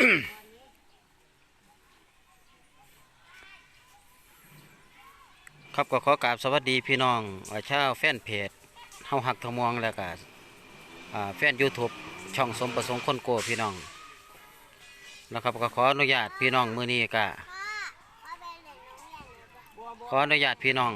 ครับก็ขอกราบสวัสดีพี่น้องชาวแฟนเพจเฮาหักทมองแล้วก็อ่าแฟน YouTube ช่องสมประสงค์คนโกพี่น้องนะครับก็ขออนุญาตพี่น้องมือนี้ก็ขออนุญาตพี่น้อง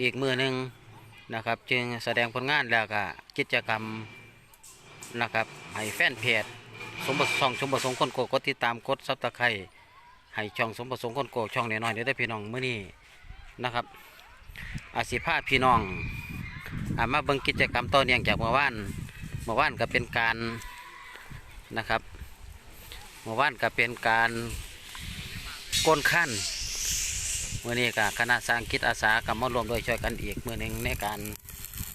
อีกมือหนึ่งนะครับ จึงแสดงผลงานแล้วก็กิจกรรมนะครับให้แฟนเพจ สมประสงค์สมประสงค์คนโกกดติดตามกดซับตะไคร้ให้ช่องสมประสงค์คนโกช่องน้อยๆเดี๋ยวได้พี่น้องเมื้อนี้นะครับ อาสิภาพี่น้องอามาเบิ่งกิจกรรมต่อเนื่องจากเมื่อวานเมื่อวานก็เป็นการนะครับเมื่อวานก็เป็นการก้นขั้นเมื่อนี้ก็คณะสร้างกิจอาสากับมารวมโดยช่วยกันอีกมือหนึ่งในการ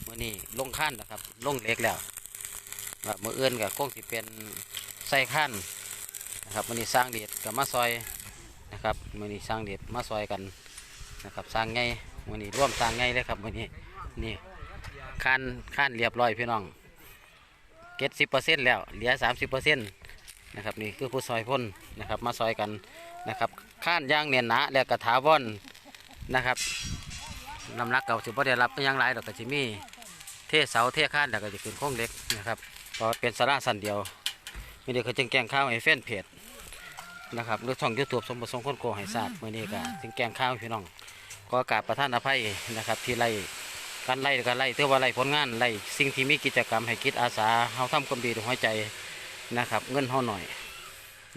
เมื่อนี้ลงขั้นนะครับลงเล็กแล้วแบบมือเอื่นก็คงสิเป็น ใส่ขั้นนะครับมื่อนี้สร้างเดียดกับมาซอยนะครับมื่อนี้สร้างเดียดมาซอยกันนะครับสร้างไงมื่อนี้ร่วมสร้างไงเลยครับมื่อนี้นี่ขั้นขั้นเรียบร้อยพี่น้องเก็ดสิบเปอร์เซ็นต์แล้วเหลือสามสิบเปอร์เซ็นต์นะครับนี่คือผู้ซอยพ่นนะครับมาซอยกันนะครับขั้นย่างเนียนหนาแล้วกระถาวอนนะครับน้ำหนักเก่าถือว่าได้รับยังไรดอกกระชิมีเทเสาเทขั้นแล้วก็จะขึ้นโค้งเล็กนะครับพราะเป็นสาระสันเดียว มีเด็กเขาจึงแกงข้าวให้แฟนเพจนะครับหรือช่องยูทูบสมบูรณ์สงคนโกให้ทราบมื่อนี้ก็จึงแกงข้าวห้พี่น้องขอกราบประท่านอภัยนะครับ ที่ไล่การไล่การไล่เท่าว่าไล่ผลงานไล่สิ่งที่มีกิจกรรมให้กิจอาสาเฮาทำความดีด้วยหัวใจนะครับ เงินเฮาหน่อย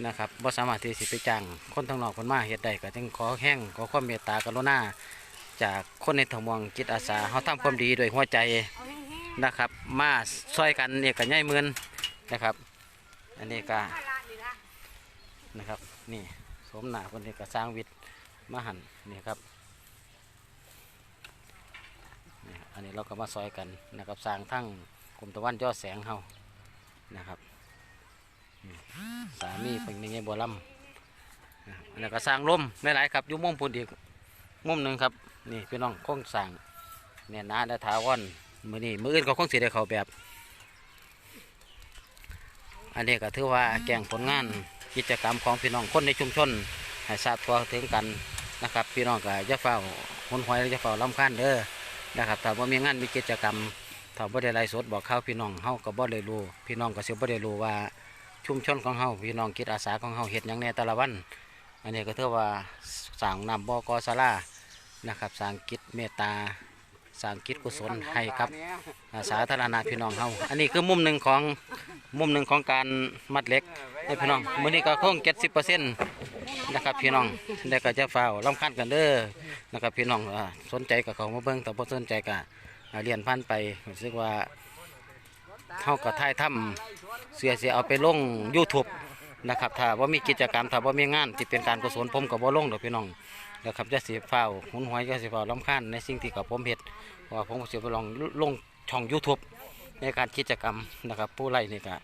นะครับบ่สามารถที่สิไปจ้างคนทางนอกคนมาเฮ็ดได้ก็จึงขอแห้งขอความเมตตากรุณาจากคนในทางมวงจิตอาสาเฮาทำความดีด้วยหัวใจนะครับ มาช่วยกันเนี่ยก็ย่ายหมือนนะครับ อันนี้ก็นะครับ นี่สมหนาคนนี้ก็สร้างวิทย์มาหันนี่ครับนี่อันนี้เราก็มาซอยกันนะครับสร้างทั้งกรมตะวันยอดแสงเฮานะครับสามีเป็นยังไงบัวลำอันนี้ก็สร้างร่มไม่หลายครับยุ่มุมพูนอีกมุมหนึ่งครับนี่พี่น้องคงสร้างเนี่ยนาและถาวรมือนี่มืออื่นก็คงสีได้เขาแบบ อันนี้ก็ถือว่าแก่งผลงานกิจกรรมของพี่น้องคนในชุมชนให้ทราบตัวถึงกันนะครับ พี่น้องก็จะเฝ้าหุนหวยจะเฝ้าลำคันเด้อนะครับถ้าว่ามีงานมีกิจกรรมถ้าบ่ได้ไลฟ์สดบอกข่าวพี่น้องเฮาก็บ่ได้รู้พี่น้องก็สิบ่ได้รู้ว่าชุมชนของเฮาพี่น้องกิจอาสาของเฮาเฮ็ดหยังแหน่แต่ละวัน อันนี้ก็ถือว่าสร้างนำบ่อกศาลานะครับสร้างกิจเมตตา สร้างกิจกุศลให้กับสาธารณะพี่น้องเฮาอันนี้คือมุมหนึ่งของมุมหนึ่งของการมัดเล็กให้พี่น้องมื้อนี้ก็คง70%นะครับพี่น้องได้ก็จะฝ้าวรำคาญกันเด้อนะครับพี่น้องสนใจกับเขามาเบิ้งแต่พอสนใจกับเรียนพันไปรู้สึกว่าเท่ากับท้ายถ้ำเสียเสียเอาไปลง YouTube นะครับถ้าว่ามีกิจกรรมถ้าว่ามีงานที่เป็นการกุศลผมกับว่าลงเดอกพี่น้อง นะครับจะเสีฟ้าหุนหวยจะเสีฟ้าวลำคาญในสิ่งที่กับผมเห็ดว่าผมก็จะไปลองลงช่อง YouTube ในการกิจกรรมนะครับ ผู้ไล่นี่ก็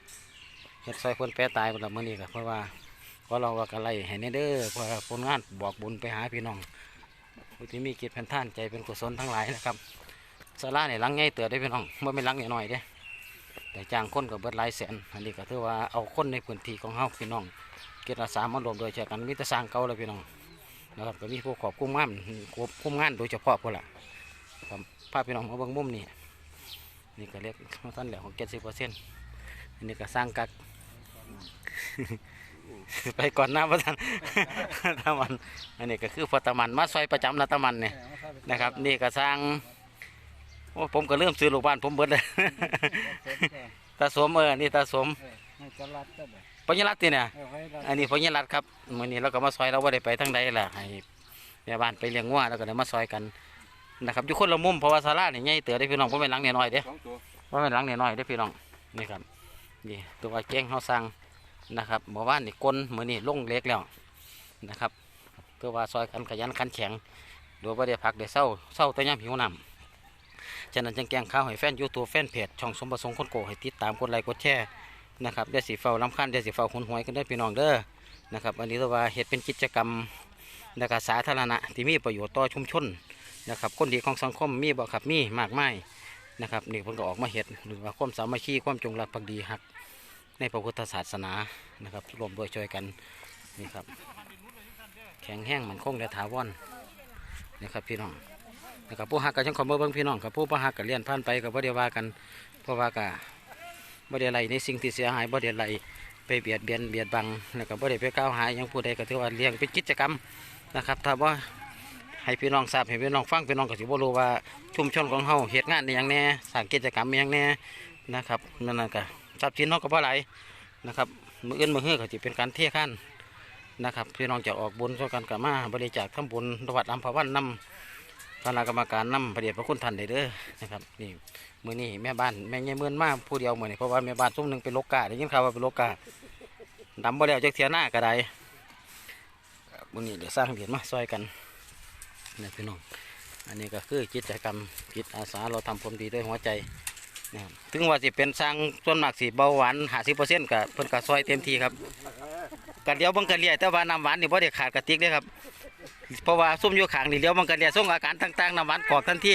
เฮ็ดซอยคนแปรตายหมดละมื้อนี้ก็เพราะว่าเพราะเราว่ากันไล่ให้แน่เด้อเพราะผลงานบอกบุญไปหาพี่น้องผู้ที่มีจิตเป็นท่านใจเป็นกุศลทั้งหลายนะครับสาราเนี่ยลังใหญ่เตือได้พี่น้องไม่เป็นลังหญ่หน่อยเด้แต่จ้างคนกับเบิดหลายแสนอันนี้ก็ถือว่าเอาคนในพื้นที่ของเฮาพี่น้องเกิจอาสามารวมโดยใช้กันมีแต่สร้างเก่าเลยพี่น้อง นะครับก็มีผู้ขอบคุ้มงานควบคุมงานโดยเฉพาะพวกละครับพาพี่น้องมาเบิ่งมุมนี่นี่ก็เรียกมาท่านแหลวของเจ็ดสิบเปอร์เซ็นต์อันนี้ก็สร้างกักไปก่อนหน้าพระท่านตะมันอันนี้ก็คือพอตะมันมาซอยประจำนะตะมันเนี่ยนะครับ นี่ก็สร้างโอ้ผมก็เริ่มซื้อลูกบ้านผมเบิดเลยตาสมเออนี่ตาสม ให้จะรัดก็ได้ปัญญาลัตน์นี่เนี่ยเออให้รัดอันนี้ปัญญาลัตน์ครับมื้อนี้เราก็มาซอยเราว่าได้ไปทั้งใดล่ะให้แม่บ้านไปเลี้ยงวัวแล้วก็ได้มาซอยกันนะครับอยู่คนละมุมเพราะว่าศาลานี่ใหญ่เต๋อได้พี่น้องผมเป็นหลังน้อยๆเด้สองตัวว่าเป็นหลังน้อยๆได้พี่น้องนี่ครับนี่ตัวเก้งเขาสร้างนะครับเมื่อวานนี่ก้นมื้อนี้ลงเล็กแล้วนะครับเพื่อว่าซอยกันขยันขันแข็งโดยว่าได้พักได้เศร้าเศร้าแต่ยามหิวน้ำฉะนั้นจึงแกงข้าวให้แฟนยูทูบแฟนเพจช่องสมประสงค์คนโกให้ติดตามกดไลค์กดแชร์ นะครับเดี๋ยวสีเฝ้าลำคันเดี๋ยวสีเฝ้าคนหวยกันได้พี่น้องเด้อนะครับอันนี้ตัวว่าเฮ็ดเป็นกิจกรรมนะครับสาธารณะที่มีประโยชน์ต่อชุมชนนะครับคนดีของสังคมมีบ่ครับมีมากมายนะครับนี่เพิ่นก็ออกมาเฮ็ดหรือว่าความสามัคคีความจงรักภักดีหักในพระพุทธศาสนานะครับรวมโดยช่วยกันนี่ครับ แข็งแห้งเหมันคงและถาวรนี่ครับพี่น้องนะครับผู้หักกับช่างคอมเบอร์เบิ้งพี่น้องกับผู้ประหักกับเลี้ยนผ่านไปกับบ่ได้ว่ากันเพราะว่ากะ บ่ได้ไรในสิ่งที่เสียหายบ่ได้ไรไปเบียดเบียนเบียดบังแล้วก็บ่ได้ไปก้าวหายยังผู้ใดก็ถือว่าเลี้ยงเป็นกิจกรรมนะครับถ้าว่าให้พี่น้องทราบให้พี่น้องฟังพี่น้องก็สิบ่รู้ว่าชุมชนของเฮาเฮ็ดงานอหย่างแน่สร้างกิจกรรมอย่างแน่นะครับนั่นน่ะก็ทรัพย์สินเฮาก็บ่หลายนะครับมื้ออื่นมื้อฮื้อก็สิเป็นการเทขั้นนะครับพี่น้องจะออกบุญช่วยกันก็มาบริจาคทำบุญวัดอัมพวันนำคณะกรรมการนำพระเดชพระคุณท่านได้เด้อนะครับนี่ มือนี้แม่บ้านแม่เงี้ยเมื่อนมากผู้เดียวมือนี้เพราะว่าแม่บ้านซุ้มหนึ่งเป็นโลกาได้ยินข่าวว่าเป็นโลกาดำบ่แล้วจักเทียหน้าก็ได้มือนี้เดี๋ยวสร้างเหรียญมาซอยกันนี่พี่น้องอันนี้ก็คือกิจกรรมจิตอาสาเราทำความดีด้วยหัวใจนะครับถึงว่าสิเป็นสร้างส่วนมากสิเบาหวานหาสิเปอร์เซ็นต์กับเพิ่นก็ซอยเต็มที่ครับกันเดียวบังกันเลียแต่ว่าน้ำหวานนี่บ่ได้ขาดกระติกเลยครับเพราะว่าซุ่มอยู่ขางนี่เดียวบังกันเลียส่งอาการต่างๆน้ำหวานกอกทันที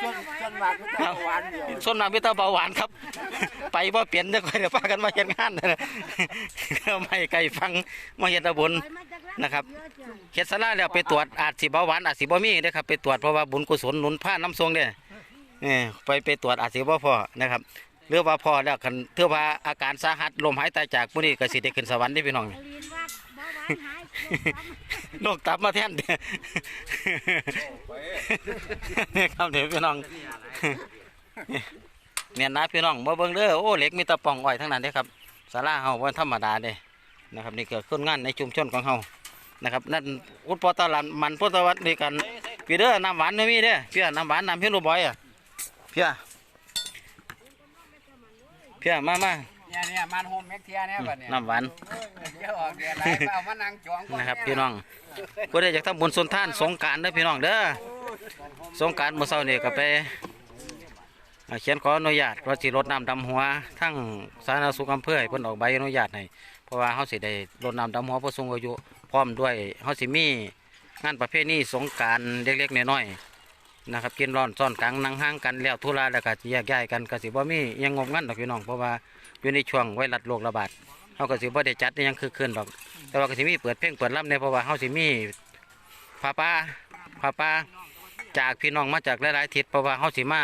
ไม่ใจจะใช่ให้นเราไว้จนมากก็จะหวานเดียวส่วนมากมีแต่เบาหวานครับ ไปบ่เปลี่ยนเด้อค่อยเดี๋ยวพากันมาเฮ็ดงานนะไม่ไกลฟังมาเฮ็ดตะบุญนะครับเฮ็ดสลาแล้วไปตรวจอาจสิเบาหวานอาจสิบ่มีเด้อครับไปตรวจเพราะว่าบุญกุศลหนุนผ้าน้ำทรงเด้อเออไปไปตรวจอาจสิบ่พอนะครับหรือว่าพอแล้วคันเทือว่าอาการสาหัสลมหายตายจากมื้นี้ก็สิได้ขึ้นสวรรค์เด้พี่น้อง โรคตับมาแทนเด้อนี่ยครับเดี๋ยวพี่น้องเนี่ยนะพี่น้องมาเบิ่งเด้อโอ้เหล็กมีตะป่องอ้อยทั้งนั้นเด้ครับศาลาเฮาบ่ธรรมดาเด้นะครับนี่เกิดขึ้นงานในชุมชนของเฮานะครับนั่นอุดปอตะลันมันพุทธวัตรนี่กันพี่เด้อน้ำหวานไม่มีเด้อเพี่อน้ำหวานน้ำเพี้ยนรูบอยอะเพี่อเพี่อมามา เนี่ยเนี่ยมันโฮมเม็กเทียเนี่ยบัดเนี่ยน้ำหวานเดี๋ยวออกเดี๋ยวไหลไปเอามานั่งจองก่อนนะครับพี่น้องผู้ใดอยากทำบุญสุนทานสงกรารเด้อพี่น้องเด้อสงกรารเมื่อเช้านี่ก็ไปอ่าเขียนขออนุญาตว่าสิรดน้ำดำหัวทั้งสาธารณสุขอำเภอให้เพิ่นออกใบอนุญาตให้เพราะว่าเฮาสิได้รดน้ำดำหัวผู้สูงอายุพร้อมด้วยเฮาสิมีงานประเภทนี้สงกรารเล็กๆน้อยๆนะครับกินร้อนซ่อนกลางนั่งห่างกันแล้วธุระแล้วก็แยกย้ายกันก็สิบ่มีหยังงบงันดอกพี่น้องเพราะว่า อยู่ในช่วงไวรัสโรคระบาดเฮาก็สิบ่ได้จัดยังคือคืนดอก แต่ว่าก็สิมีเปิดเพลงเปิดรับในเพราะว่าเฮาสิมีพาป้าพาป้าจากพี่น้องมาจากหลายๆทิศเพราะว่าเฮาสิมา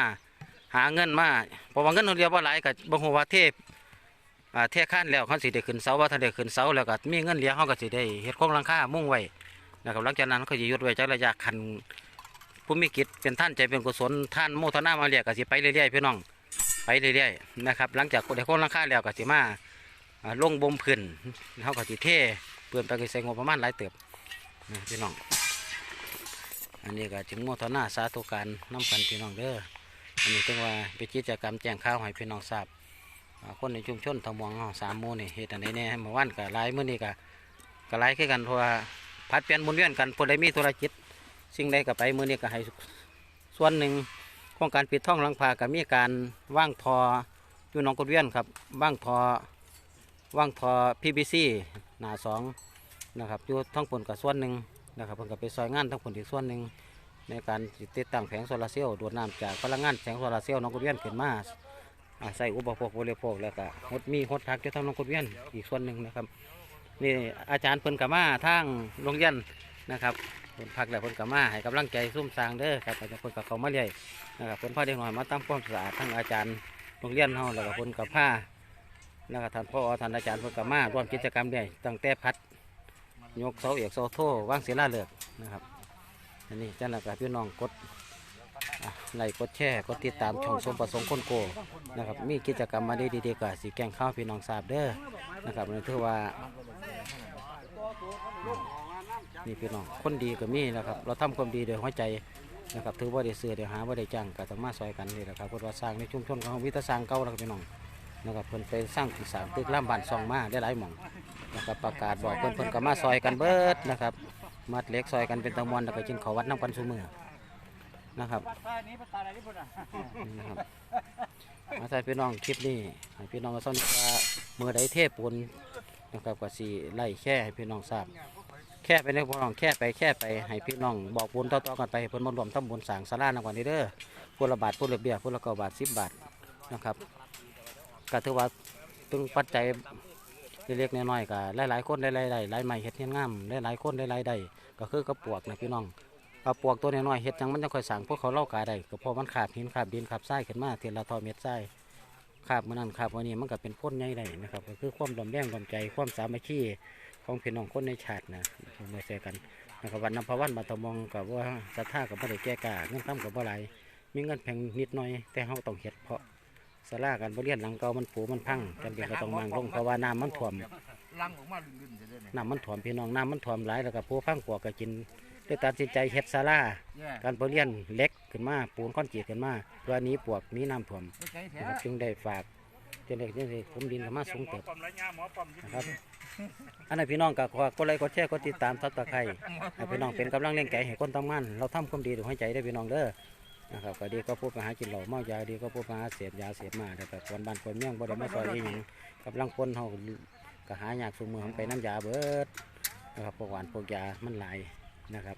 หาเงินมาเพราะว่าเงินเรียกว่าหลายก็บ่ฮู้ว่าเทพอ่าเทข้นแล้วเขาสิได้ขึ้นเสาว่าถ้าได้ขึ้นเสาแล้วก็มีเงินเหลือเฮาก็สิได้เฮ็ดโครงหลังคามุ่งไว้นะครับหลังจากนั้นเขาสิยุดไว้จักระยะคันผู้มีกิจเป็นท่านใจเป็นกุศลท่านโมทนามาเรียกก็สิไปเรื่อยๆพี่น้อง ไปเรื่อยๆนะครับหลังจากได้โครงหลังคาแล้วก็สิมาอ่าลงบ่มพื้นเฮาก็สิเทเปลือนไปก็ใส่งบประมาณหลายเติบนะพี่น้องอันนี้ก็จึงโมทนาสาธุการน้ำกันพี่น้องเด้ออันนี้ต้องว่าเป็นกิจกรรมแจ้งข่าวให้พี่น้องทราบคนในชุมชนทางมวงสามหมู่นี่เฮ็ดอันใดแน่เมื่อวานก็หลายมื้อนี้ก็ก็หลายคือกันเพราะว่าพัดเปลี่ยนหมุนเวียนกันผู้ใดมีธุรกิจสิ่งใดก็ไปเมื้อนี้ก็ให้ส่วนหนึ่ง โครงการปิดท่องลังพาก็มีการว่างทออยู่หนองกดเวียนครับว่างทอว่างทอ PVC หนาสองนะครับอยู่ทั้งผลกับส่วนหนึ่งนะครับเพิ่นก็ไปซอยงานทั้งผลอีกส่วนหนึ่งในการติดตั้งแผงโซลาเซลล์ดูดน้ำจากพลังงานแสงโซลาเซลล์น้องกุดเวียนขึ้นมาใส่อุปโภคบริโภคแล้วก็ฮดมีฮดทักจะทำน้องกุดเวียนอีกส่วนหนึ่งนะครับนี่อาจารย์เพิ่นกับมาทางโรงเรียนนะครับ เพิ่นพักแล้วเพิ่นกับมาให้กำลังใจซุ่มสร้างเด้อครับอาจารย์เพิ่นกับเขามาเรื่อยนะครับเพิ่นพาเด็กน้อยมาทำความสะอาดทั้งอาจารย์โรงเรียนเฮาแล้วก็เพิ่นกับผ้าแล้วก็ท่านพ่อท่านอาจารย์เพิ่นกับมาร่วมกิจกรรมเรื่อยตั้งแต่พัดยกเสาเอกเสาโทวางศิลาฤกษ์นะครับอันนี้จ้าหน้าที่พี่น้องกดไลค์กดแชร์กดติดตามช่องสมประสงค์คนโกนะครับมีกิจกรรมมาไดีดีๆกับสีแกงข้าวพี่น้องทราบเด้อนะครับนี่ถือว่า นี่พี่น้องคนดีก็มีนะครับ เราทำความดีโดยหัวใจนะครับถือว่าได้เสือเดี๋ยวหาว่าได้จ้างก็ต้องมาซอยกันนี่แหละครับเพราะว่าสร้างในชุมชนของวิทยาสร้างเก่าแล้วครับพี่น้องนะครับเพิ่นไปสร้างตึกสางตึกล่ามบ้านซองมาได้หลายหม่องนะครับประกาศบอกเพิ่นเพิ่นก็มาซอยกันเบิดนะครับมัดเล็กซอยกันเป็นตะมวนแล้วก็กินข้าววัดน้ำกันซุมือนะครับภาษานี้ภาษาอะไรที่พูดอะนี่นะครับมาใส่พี่น้องคลิปนี้ให้พี่น้องก็สนว่าเมื่อใดเทพปุนนะครับก็สีไล่แค่ให้พี่น้องทราบ แค่ไปเลยพี่น้องแค่ไปแค่ไปให้พี่น้องบอกบุญต่อๆกันไปเพิ่นมารวมทำบุญสร้างศาลานกวันนี้เด้อผู้ละบาทผู้ละเบี้ยผู้ละเก้าบาทสิบบาทนะครับก็ถือว่าตึงปัจจัยเล็กๆน้อยๆก็หลายๆคนหลายๆได้หลายไม้เฮ็ดเฮียงามหลายๆคนหลายๆได้ก็คือกระปวกนะพี่น้องกระปวกตัวน้อยๆเฮ็ดจังมันจะค่อยสั่งพวกเขาเล่ากาได้ก็พราะมันขาบหินขาบดินขาบทรายขึ้นมาเทียละทอเม็ดทรายขาบมันนั่นขาบวันนี้มันก็เป็นพ่นใหญ่ได้นะครับก็คือความลมแรงลมใจความสามัคคี ของพี่น้องคนในชาตินะมาเจอกันนะครับวันนภวันมาตะมองกับว่าศรัทธากับบ่ได้แก่กล้าเงินทำกับบ่หลายมีเงินแพงนิดหน่อย แต่เฮาต้องเฮ็ดเพราะสลากันบ่เรียนหลังเก่ามันปูมันพังจำเป็นก็ต้องมางลงเพราะว่าน้ำมันท่วมลังออกมาลื่นๆเลยเนี่ยน้ำมันท่วมพี่น้องน้ำมันท่วมหลายแล้วก็ผู้พังปวกก็กินได้ตัดสินใจเฮ็ดศาลาแย่การบ่เรียนเหล็กขึ้นมาปูนคอนกรีตขึ้นมาเพื่อหนี้ปวกหนี้น้ำท่วมไม่ใจแท้นะครับจึงได้ฝาก จึงได้จึงได้ผมดินเข้ามาสูงเติบนะครับอันนั้นพี่น้องก็ขอกดไลค์กดแชร์กดติดตามซับตะไคร้ให้พี่น้องเป็นกำลังแรงใจให้คนทำงานเราทำความดีด้วยหัวใจได้อพี่น้องเด้อนะครับก็ดีก็พูดไปหากินเหล้าเมายาดีก็พูดไปหาเสพยาเสพมาแต่ก็คนบ้านคนเมืองบ่ได้มาซอยอีหยังกำลังคนเฮาก็หายากสูมือของไปน้ำยาเบิดนะครับพวกหวานพวกยามันหลายนะครับ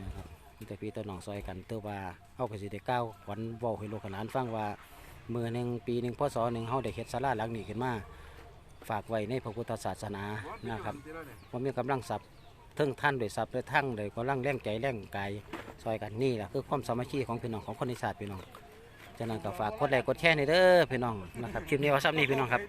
นะครับมีแต่พี่ตัวน้องซอยกันเตื้อว่าเฮาก็สิได้ก้าวขวัญเว้าให้ลูกให้หลานฟังว่า มือหนึ่งปีหนึ่งพศหนึ่งเฮาได้เฮ็ดศาลาหลังนี้ขึ้นมา ฝากไว้ในพระพุทธศาสนานะครับว่ามีกำลังทรัพย์เทั้งท่านโดยทรัพย์และทั้งโดยกำลังแรงใจแรงกายซอยกันนี่แหละคือความสามัคคีของพี่น้องของคนในศาติพี่น้องฉะนั้นก็ฝากกดไลค์กดแชร์ในเด้อพี่น้องนะครับคลิปนี้ว่าซ้ำนี้พี่น้องครับ